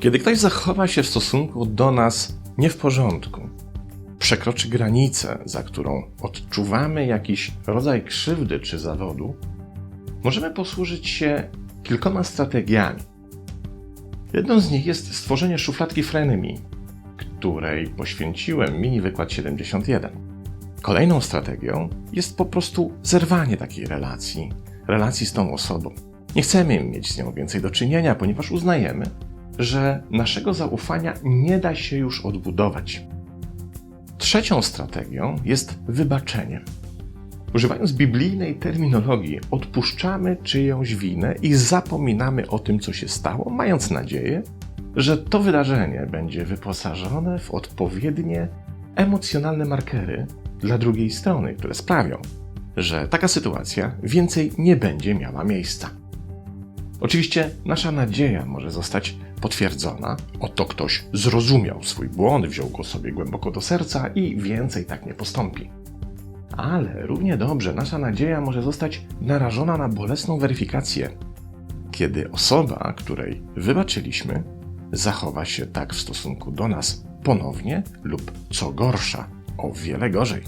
Kiedy ktoś zachowa się w stosunku do nas nie w porządku, przekroczy granicę, za którą odczuwamy jakiś rodzaj krzywdy czy zawodu, możemy posłużyć się kilkoma strategiami. Jedną z nich jest stworzenie szufladki frenemy, której poświęciłem mini wykład 71. Kolejną strategią jest po prostu zerwanie takiej relacji, relacji z tą osobą. Nie chcemy mieć z nią więcej do czynienia, ponieważ uznajemy, że naszego zaufania nie da się już odbudować. Trzecią strategią jest wybaczenie. Używając biblijnej terminologii, odpuszczamy czyjąś winę i zapominamy o tym, co się stało, mając nadzieję, że to wydarzenie będzie wyposażone w odpowiednie emocjonalne markery dla drugiej strony, które sprawią, że taka sytuacja więcej nie będzie miała miejsca. Oczywiście nasza nadzieja może zostać potwierdzona. Oto ktoś zrozumiał swój błąd, wziął go sobie głęboko do serca i więcej tak nie postąpi. Ale równie dobrze nasza nadzieja może zostać narażona na bolesną weryfikację, kiedy osoba, której wybaczyliśmy, zachowa się tak w stosunku do nas ponownie lub co gorsza, o wiele gorzej.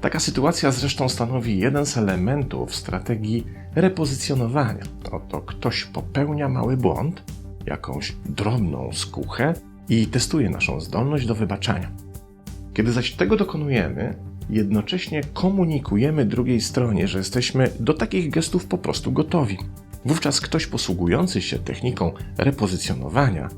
Taka sytuacja zresztą stanowi jeden z elementów strategii repozycjonowania. Oto ktoś popełnia mały błąd, jakąś drobną skuchę i testuje naszą zdolność do wybaczania. Kiedy zaś tego dokonujemy, jednocześnie komunikujemy drugiej stronie, że jesteśmy do takich gestów po prostu gotowi. Wówczas ktoś posługujący się techniką repozycjonowania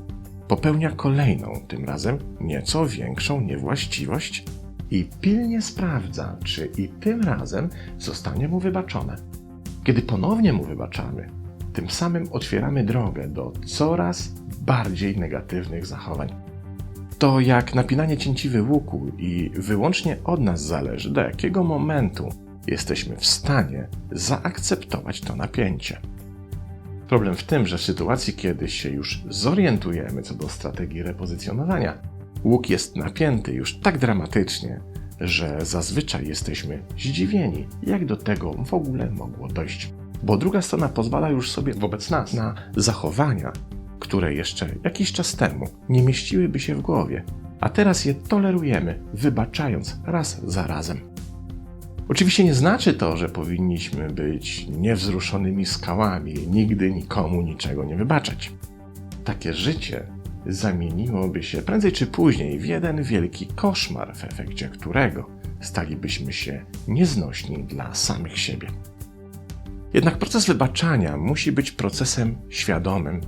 popełnia kolejną, tym razem nieco większą niewłaściwość i pilnie sprawdza, czy i tym razem zostanie mu wybaczone. Kiedy ponownie mu wybaczamy, tym samym otwieramy drogę do coraz bardziej negatywnych zachowań. To jak napinanie cięciwy łuku i wyłącznie od nas zależy, do jakiego momentu jesteśmy w stanie zaakceptować to napięcie. Problem w tym, że w sytuacji, kiedy się już zorientujemy co do strategii repozycjonowania, łuk jest napięty już tak dramatycznie, że zazwyczaj jesteśmy zdziwieni, jak do tego w ogóle mogło dojść. Bo druga strona pozwala już sobie wobec nas na zachowania, które jeszcze jakiś czas temu nie mieściłyby się w głowie, a teraz je tolerujemy, wybaczając raz za razem. Oczywiście nie znaczy to, że powinniśmy być niewzruszonymi skałami i nigdy nikomu niczego nie wybaczać. Takie życie zamieniłoby się prędzej czy później w jeden wielki koszmar, w efekcie którego stalibyśmy się nieznośni dla samych siebie. Jednak proces wybaczania musi być procesem świadomym.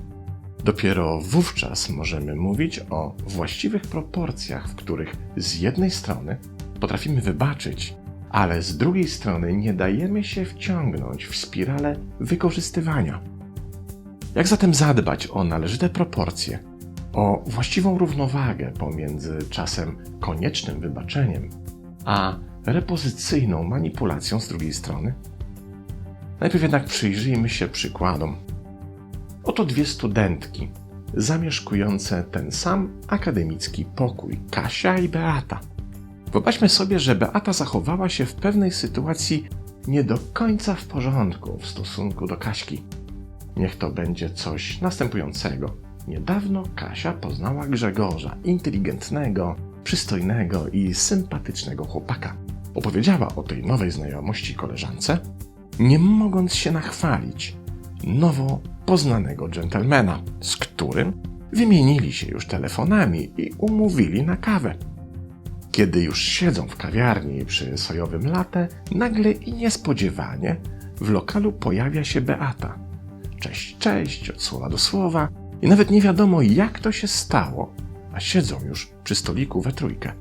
Dopiero wówczas możemy mówić o właściwych proporcjach, w których z jednej strony potrafimy wybaczyć, ale z drugiej strony nie dajemy się wciągnąć w spiralę wykorzystywania. Jak zatem zadbać o należyte proporcje, o właściwą równowagę pomiędzy czasem koniecznym wybaczeniem, a repozycyjną manipulacją z drugiej strony? Najpierw jednak przyjrzyjmy się przykładom. Oto dwie studentki zamieszkujące ten sam akademicki pokój Kasia i Beata. Wyobraźmy sobie, że Beata zachowała się w pewnej sytuacji nie do końca w porządku w stosunku do Kaśki. Niech to będzie coś następującego. Niedawno Kasia poznała Grzegorza, inteligentnego, przystojnego i sympatycznego chłopaka. Opowiedziała o tej nowej znajomości koleżance, nie mogąc się nachwalić nowo poznanego dżentelmena, z którym wymienili się już telefonami i umówili na kawę. Kiedy już siedzą w kawiarni przy sojowym latę, nagle i niespodziewanie w lokalu pojawia się Beata. Cześć, cześć, od słowa do słowa, i nawet nie wiadomo, jak to się stało, a siedzą już przy stoliku we trójkę.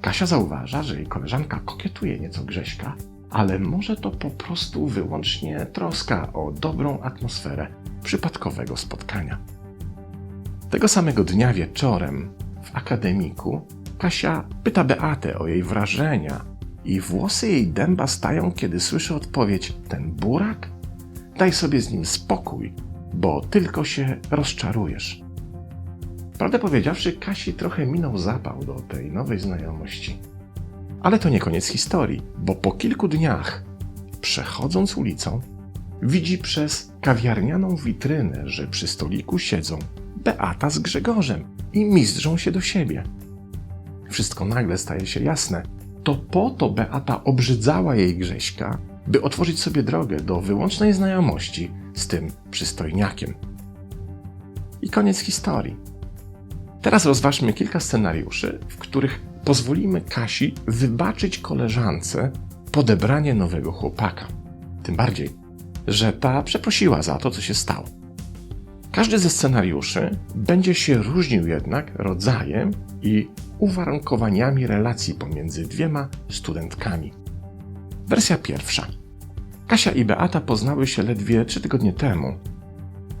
Kasia zauważa, że jej koleżanka kokietuje nieco Grześka, ale może to po prostu wyłącznie troska o dobrą atmosferę przypadkowego spotkania. Tego samego dnia wieczorem w akademiku Kasia pyta Beatę o jej wrażenia i włosy jej dęba stają, kiedy słyszy odpowiedź: Ten burak? Daj sobie z nim spokój, bo tylko się rozczarujesz. Prawdę powiedziawszy, Kasi trochę minął zapał do tej nowej znajomości. Ale to nie koniec historii, bo po kilku dniach, przechodząc ulicą, widzi przez kawiarnianą witrynę, że przy stoliku siedzą Beata z Grzegorzem i mizdrzą się do siebie. Wszystko nagle staje się jasne. To po to Beata obrzydzała jej Grześka, by otworzyć sobie drogę do wyłącznej znajomości z tym przystojniakiem. I koniec historii. Teraz rozważmy kilka scenariuszy, w których pozwolimy Kasi wybaczyć koleżance podebranie nowego chłopaka. Tym bardziej, że ta przeprosiła za to, co się stało. Każdy ze scenariuszy będzie się różnił jednak rodzajem i uwarunkowaniami relacji pomiędzy dwiema studentkami. Wersja pierwsza. Kasia i Beata poznały się ledwie trzy tygodnie temu,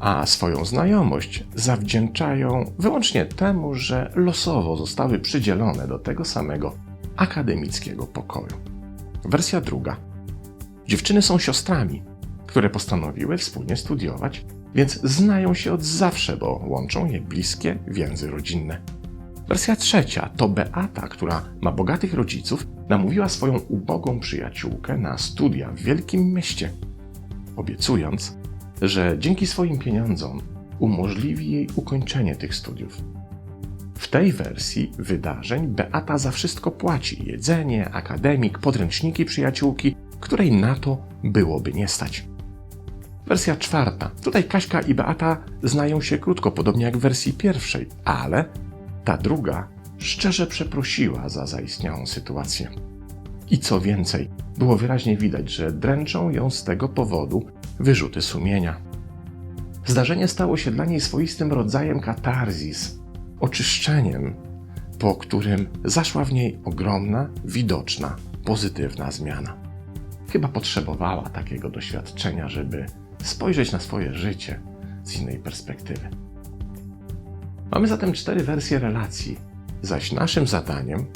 a swoją znajomość zawdzięczają wyłącznie temu, że losowo zostały przydzielone do tego samego akademickiego pokoju. Wersja druga. Dziewczyny są siostrami, które postanowiły wspólnie studiować, więc znają się od zawsze, bo łączą je bliskie więzy rodzinne. Wersja trzecia to Beata, która ma bogatych rodziców, namówiła swoją ubogą przyjaciółkę na studia w wielkim mieście, obiecując, że dzięki swoim pieniądzom umożliwi jej ukończenie tych studiów. W tej wersji wydarzeń Beata za wszystko płaci jedzenie, akademik, podręczniki przyjaciółki, której na to byłoby nie stać. Wersja czwarta. Tutaj Kaśka i Beata znają się krótko, podobnie jak w wersji pierwszej, ale ta druga szczerze przeprosiła za zaistniałą sytuację. I co więcej, było wyraźnie widać, że dręczą ją z tego powodu wyrzuty sumienia. Zdarzenie stało się dla niej swoistym rodzajem katarzis, oczyszczeniem, po którym zaszła w niej ogromna, widoczna, pozytywna zmiana. Chyba potrzebowała takiego doświadczenia, żeby spojrzeć na swoje życie z innej perspektywy. Mamy zatem cztery wersje relacji, zaś naszym zadaniem,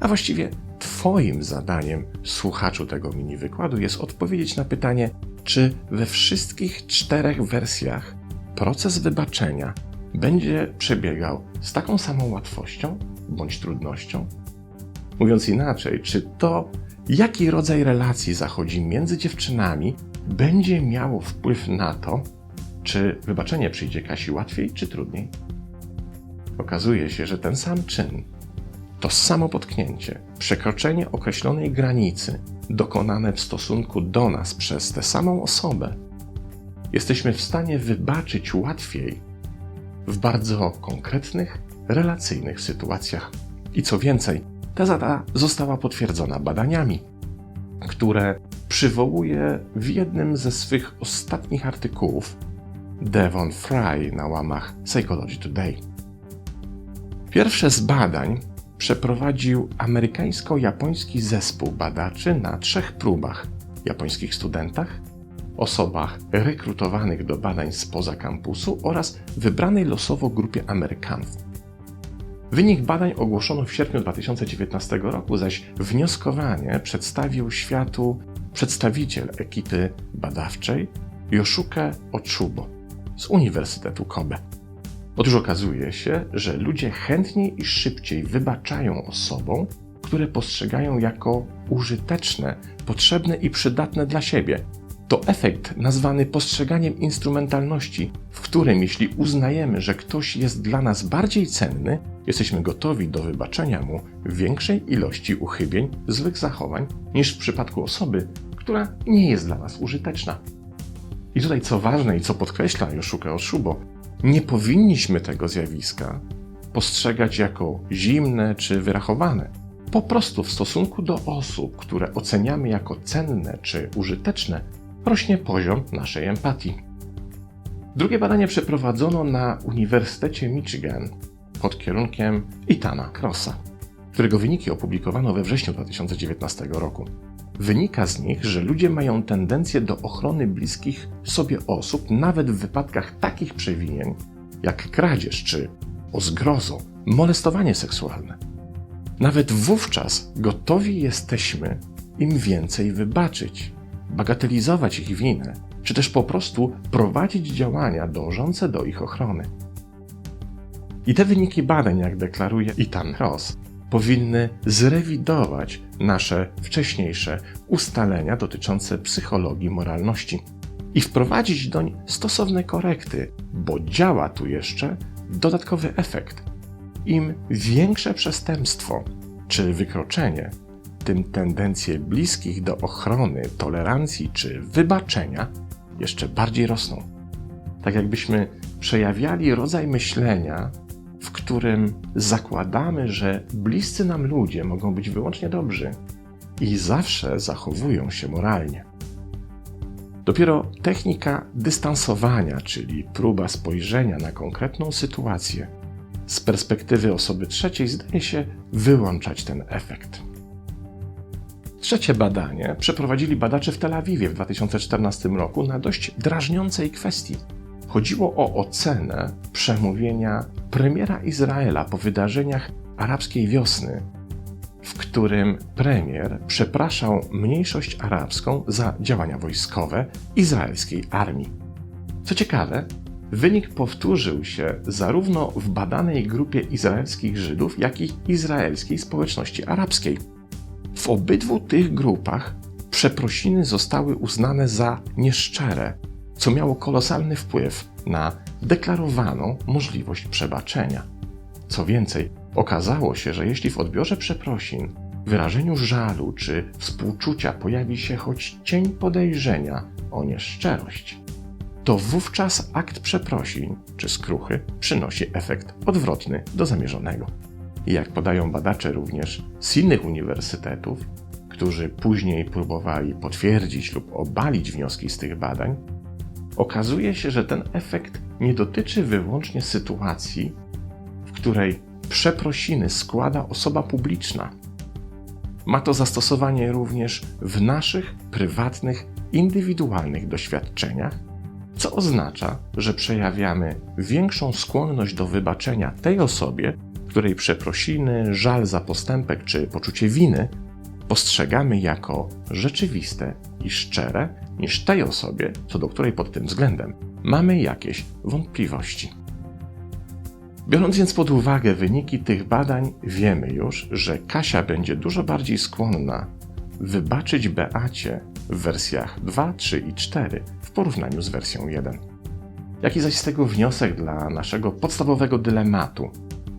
a właściwie Twoim zadaniem, słuchaczu tego mini wykładu, jest odpowiedzieć na pytanie, czy we wszystkich czterech wersjach proces wybaczenia będzie przebiegał z taką samą łatwością bądź trudnością? Mówiąc inaczej, czy to, jaki rodzaj relacji zachodzi między dziewczynami, będzie miało wpływ na to, czy wybaczenie przyjdzie Kasi łatwiej czy trudniej? Okazuje się, że ten sam czyn, to samo potknięcie, przekroczenie określonej granicy, dokonane w stosunku do nas przez tę samą osobę, jesteśmy w stanie wybaczyć łatwiej w bardzo konkretnych, relacyjnych sytuacjach. I co więcej, teza ta została potwierdzona badaniami, które przywołuje w jednym ze swych ostatnich artykułów Devon Fry na łamach Psychology Today. Pierwsze z badań przeprowadził amerykańsko-japoński zespół badaczy na trzech próbach japońskich studentach, osobach rekrutowanych do badań spoza kampusu oraz wybranej losowo grupie Amerykanów. Wynik badań ogłoszono w sierpniu 2019 roku, zaś wnioskowanie przedstawił światu przedstawiciel ekipy badawczej Yoshuke Ochubo z Uniwersytetu Kobe. Otóż okazuje się, że ludzie chętniej i szybciej wybaczają osobom, które postrzegają jako użyteczne, potrzebne i przydatne dla siebie. To efekt nazwany postrzeganiem instrumentalności, w którym jeśli uznajemy, że ktoś jest dla nas bardziej cenny, jesteśmy gotowi do wybaczenia mu większej ilości uchybień, złych zachowań, niż w przypadku osoby, która nie jest dla nas użyteczna. I tutaj co ważne i co podkreśla Joszuka Oszubo, nie powinniśmy tego zjawiska postrzegać jako zimne czy wyrachowane. Po prostu w stosunku do osób, które oceniamy jako cenne czy użyteczne, rośnie poziom naszej empatii. Drugie badanie przeprowadzono na Uniwersytecie Michigan pod kierunkiem Itana Crossa, którego wyniki opublikowano we wrześniu 2019 roku. Wynika z nich, że ludzie mają tendencję do ochrony bliskich sobie osób, nawet w wypadkach takich przewinień jak kradzież czy, o zgrozo, molestowanie seksualne. Nawet wówczas gotowi jesteśmy im więcej wybaczyć, bagatelizować ich winę, czy też po prostu prowadzić działania dążące do ich ochrony. I te wyniki badań, jak deklaruje Ethan Ross, powinny zrewidować nasze wcześniejsze ustalenia dotyczące psychologii moralności i wprowadzić doń stosowne korekty, bo działa tu jeszcze dodatkowy efekt. Im większe przestępstwo czy wykroczenie, tym tendencje bliskich do ochrony, tolerancji czy wybaczenia jeszcze bardziej rosną. Tak jakbyśmy przejawiali rodzaj myślenia, którym zakładamy, że bliscy nam ludzie mogą być wyłącznie dobrzy i zawsze zachowują się moralnie. Dopiero technika dystansowania, czyli próba spojrzenia na konkretną sytuację z perspektywy osoby trzeciej, zdaje się wyłączać ten efekt. Trzecie badanie przeprowadzili badacze w Tel Awiwie w 2014 roku na dość drażniącej kwestii. Chodziło o ocenę przemówienia premiera Izraela po wydarzeniach arabskiej wiosny, w którym premier przepraszał mniejszość arabską za działania wojskowe izraelskiej armii. Co ciekawe, wynik powtórzył się zarówno w badanej grupie izraelskich Żydów, jak i izraelskiej społeczności arabskiej. W obydwu tych grupach przeprosiny zostały uznane za nieszczere, co miało kolosalny wpływ na deklarowaną możliwość przebaczenia. Co więcej, okazało się, że jeśli w odbiorze przeprosin, wyrażeniu żalu czy współczucia pojawi się choć cień podejrzenia o nieszczerość, to wówczas akt przeprosin czy skruchy przynosi efekt odwrotny do zamierzonego. Jak podają badacze również z innych uniwersytetów, którzy później próbowali potwierdzić lub obalić wnioski z tych badań, okazuje się, że ten efekt nie dotyczy wyłącznie sytuacji, w której przeprosiny składa osoba publiczna. Ma to zastosowanie również w naszych prywatnych, indywidualnych doświadczeniach, co oznacza, że przejawiamy większą skłonność do wybaczenia tej osobie, której przeprosiny, żal za postępek czy poczucie winy postrzegamy jako rzeczywiste i szczere, niż tej osobie, co do której pod tym względem mamy jakieś wątpliwości. Biorąc więc pod uwagę wyniki tych badań, wiemy już, że Kasia będzie dużo bardziej skłonna wybaczyć Beacie w wersjach 2, 3 i 4 w porównaniu z wersją 1. Jaki zaś z tego wniosek dla naszego podstawowego dylematu,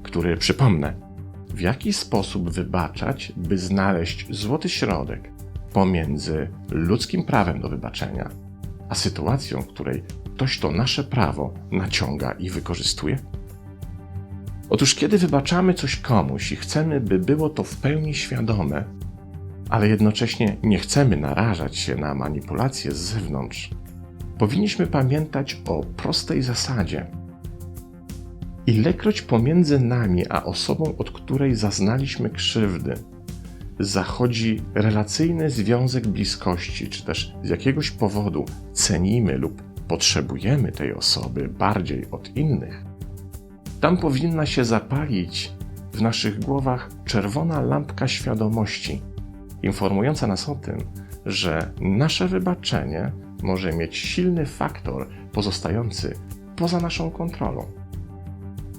który przypomnę, w jaki sposób wybaczać, by znaleźć złoty środek pomiędzy ludzkim prawem do wybaczenia, a sytuacją, w której ktoś to nasze prawo naciąga i wykorzystuje? Otóż, kiedy wybaczamy coś komuś i chcemy, by było to w pełni świadome, ale jednocześnie nie chcemy narażać się na manipulacje z zewnątrz, powinniśmy pamiętać o prostej zasadzie. Ilekroć pomiędzy nami a osobą, od której zaznaliśmy krzywdy, zachodzi relacyjny związek bliskości, czy też z jakiegoś powodu cenimy lub potrzebujemy tej osoby bardziej od innych, tam powinna się zapalić w naszych głowach czerwona lampka świadomości, informująca nas o tym, że nasze wybaczenie może mieć silny faktor pozostający poza naszą kontrolą.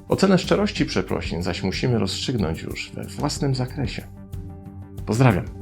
Ocenę szczerości przeprosin zaś musimy rozstrzygnąć już we własnym zakresie. Pozdrawiam.